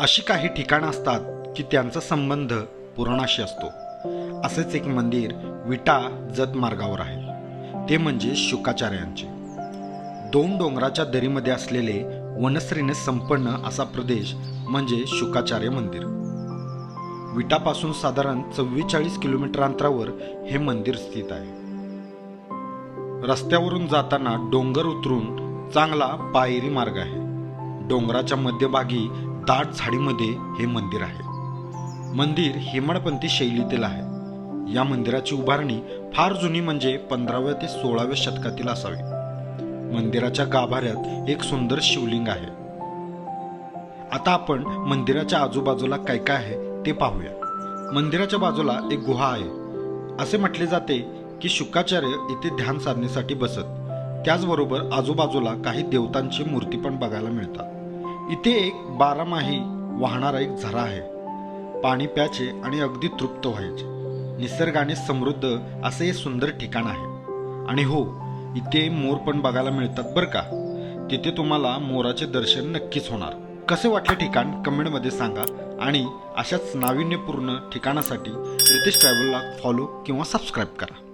अशी काही ठिकाणं असतात की त्यांचा संबंध पुराणाशी असतो. असेच एक मंदिर विटा जत मार्गावर आहे. ते म्हणजे शुकाचार्यांचे. दोन डोंगराच्या दरीमध्ये असलेले वनश्रीने संपन्न असा प्रदेश म्हणजे शुकाचार्य मंदिर. विटापासून साधारण चव्वेचाळीस किलोमीटर अंतरावर हे मंदिर स्थित आहे. रस्त्यावरून जाताना डोंगर उतरून चांगला पायरी मार्ग आहे. डोंगराच्या मध्यभागी दाट झाडीमध्ये हे मंदिर आहे. मंदिर हेमाडपंथी शैलीतील आहे. या मंदिराची उभारणी फार जुनी म्हणजे पंधराव्या ते सोळाव्या शतकातील असावी. मंदिराच्या गाभाऱ्यात एक सुंदर शिवलिंग आहे. आता आपण मंदिराच्या आजूबाजूला काय काय आहे ते पाहूया. मंदिराच्या बाजूला एक गुहा आहे. असे म्हटले जाते की शुकाचार्य इथे ध्यान साधण्यासाठी बसत. त्याचबरोबर आजूबाजूला काही देवतांची मूर्ती पण बघायला मिळतात. इथे एक बारामाही वाहणारा एक झरा आहे. पाणी प्याचे आणि अगदी तृप्त व्हायचे. निसर्गाने समृद्ध असे हे सुंदर ठिकाण आहे. आणि हो इथे मोर पण बघायला मिळतात बरं का? तिथे तुम्हाला मोराचे दर्शन नक्कीच होणार. कसे वाटले ठिकाण? कमेंटमध्ये सांगा. आणि अशाच नाविन्यपूर्ण ठिकाणासाठी रितेश ट्रॅव्हलला फॉलो किंवा सबस्क्राईब करा.